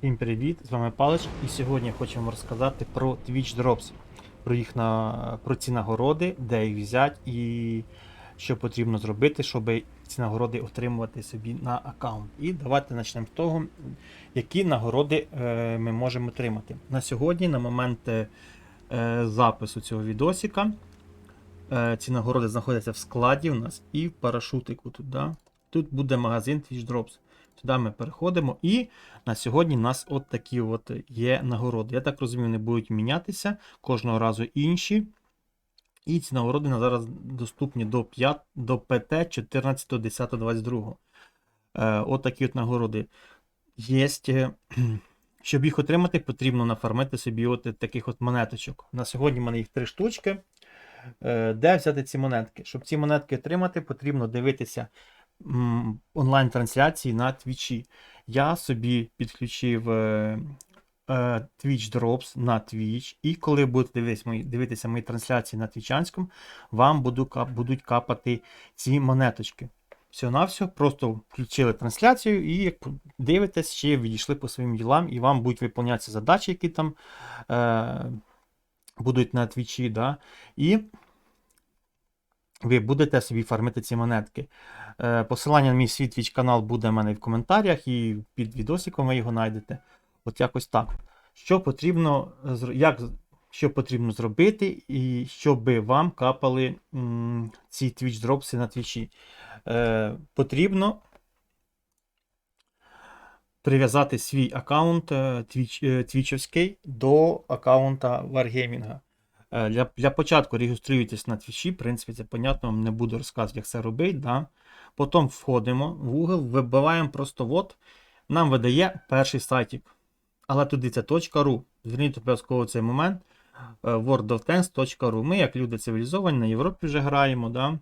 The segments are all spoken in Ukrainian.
Всім привіт! З вами Палич, і сьогодні хочемо розказати про Twitch Drops, про їх на про ці нагороди, де їх взяти і що потрібно зробити, щоб ці нагороди отримувати собі на аккаунт. І давайте почнемо з того, які нагороди е, ми можемо отримати. На сьогодні, на момент е, е, запису цього відосика, е, ці нагороди знаходяться в складі у нас і в парашутику. Тут, да? тут буде магазин Twitch Drops. Туди ми переходимо, і на сьогодні у нас от такі от є нагороди. Я так розумію, не будуть мінятися кожного разу інші. І ці нагороди на зараз доступні до 5, до ПТ 14, 10, 22. Е, от такі от нагороди є. Щоб їх отримати, потрібно нафармити собі от таких от монеточок. На сьогодні в мене їх три штучки. Е, де взяти ці монетки? Щоб ці монетки отримати, потрібно дивитися онлайн-трансляції на Твічі. Я собі підключив е, е, Twitch Drops на Twitch, і коли будете дивитися мої, дивитися мої трансляції на твічанському, вам буду, будуть капати ці монеточки. Всього на все, просто включили трансляцію і як дивитесь, ще відійшли по своїм ділам, і вам будуть виконуватися задачі, які там е, будуть на твічі. Да? І ви будете собі фармити ці монетки. Е, Посилання на мій свій Twitch канал буде в мене в коментарях і під відосиком ви його знайдете. От якось так. Що потрібно, як, що потрібно зробити, і щоб вам капали м, ці Twitch дропси на твічі. Е, потрібно прив'язати свій аккаунт е, Twitch, е, твічовський до аккаунта Wargaming. Е, Для, для початку реєструєтесь на твічі, в принципі, це понятно, вам не буду розказувати, як це робити. Да? Потім входимо в Google, вибиваємо просто вот, нам видає перший сайтик. Але туди це .ru. Зверніть обов'язково цей момент. е, worldoftanks.ru. Ми, як люди цивілізовані, на Європі вже граємо. Да?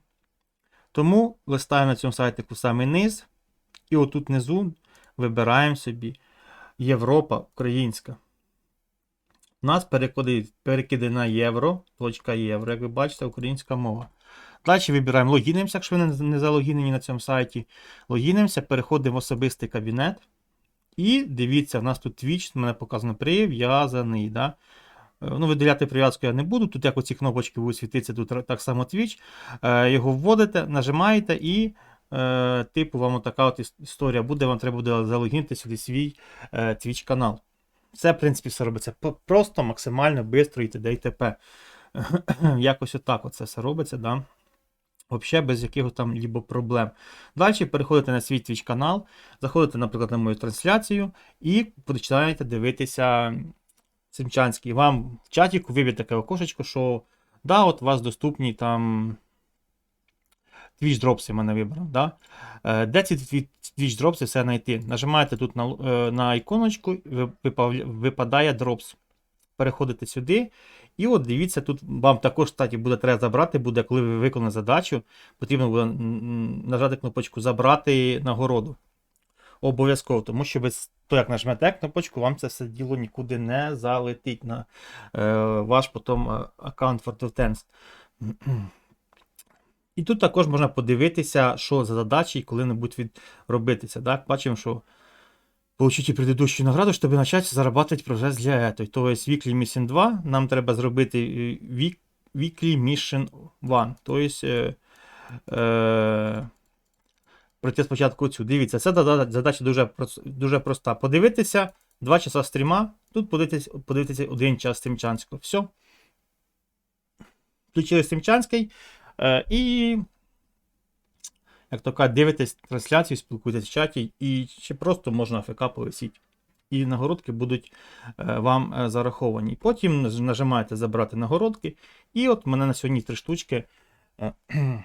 Тому листаємо на цьому сайтику самий низ. І отут внизу вибираємо собі Європа українська. У нас перекиди, на євро, точка євро, як ви бачите, українська мова. Далі вибираємо логінимося, якщо ви не, не залогінені на цьому сайті. Логінимося, переходимо в особистий кабінет. І дивіться, в нас тут Twitch, в мене показано прив'язаний. Да? Е, Ну, виділяти прив'язку я не буду. Тут як оці кнопочки будуть світитися, тут так само Twitch. Е, Його вводите, нажимаєте і. е, Типу, вам така от історія буде, вам треба буде залогінити сюди свій Twitch канал. Це, в принципі, все робиться просто максимально швидко і т.д. і т.п. Якось отак оце все робиться, да? Взагалі без якихось там либо проблем. Далі переходите на свій Twitch канал, заходите, наприклад, на мою трансляцію і починаєте дивитися Симчанський. Вам в чаті виб'є таке окошечко, що да, от у вас доступні там Twitch Drops, мене вибрав. Да? Е, Де ці Twitch Drops все знайти? Нажимаєте тут на, е, на іконочку, ви- випадає Drops. Переходите сюди. І от дивіться, тут вам також кстати, буде треба забрати, буде, коли ви виконали задачу, потрібно буде нажати кнопочку Забрати нагороду. Обов'язково, тому що ви то, як нажмете кнопочку, вам це все діло нікуди не залетить на е, ваш потім е, аккаунт Tanks. І тут також можна подивитися, що за задачі і коли-небудь відробитися. Так? Бачимо, що получите предыдущую награду, щоб почати зарабатывать прогрес для этого. То есть Weekly Mission 2 нам треба зробити е, Week- Weekly Mission 1. То есть, е, е, пройти спочатку цю. Дивіться, це зада- задача дуже, прос- дуже проста. Подивитися 2 часа стріма, тут подивитися, подивитися 1 час стрімчанського. Все. Включили стрімчанський. Е, і, як то кажуть, дивитесь трансляцію, спілкуєтесь в чаті, і ще просто можна АФК повисіти. І нагородки будуть е, вам е, зараховані. Потім нажимаєте забрати нагородки. І от в мене на сьогодні три штучки.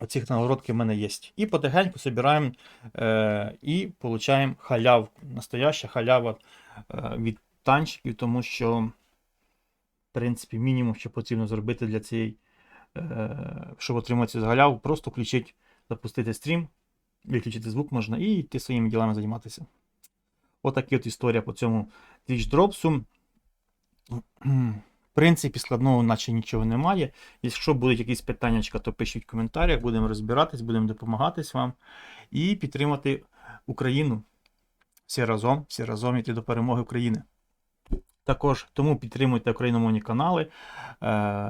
Оцих нагородки в мене є. І потихеньку збираємо е, і получаємо халявку. Настояща халява е, від танчиків, тому що, в принципі, мінімум, що потрібно зробити для цієї щоб отримати цю галяву, просто включити, запустити стрім, виключити звук можна і йти своїми ділами займатися. Отакі от історія по цьому Twitch Dropsу. В принципі, складного наче нічого немає. Якщо будуть якісь питання, то пишіть в коментарях, будемо розбиратись, будемо допомагатись вам і підтримати Україну. всі разом, всі разом йти до перемоги України. Також тому підтримуйте україномовні канали, е,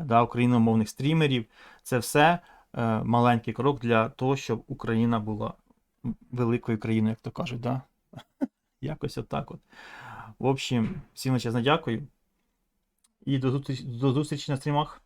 да, україномовних стрімерів. Це все е, маленький крок для того, щоб Україна була великою країною, як то кажуть. Да? Якось отак от. В общем, всім величезно дякую. І до зустрічі, до зустрічі на стрімах.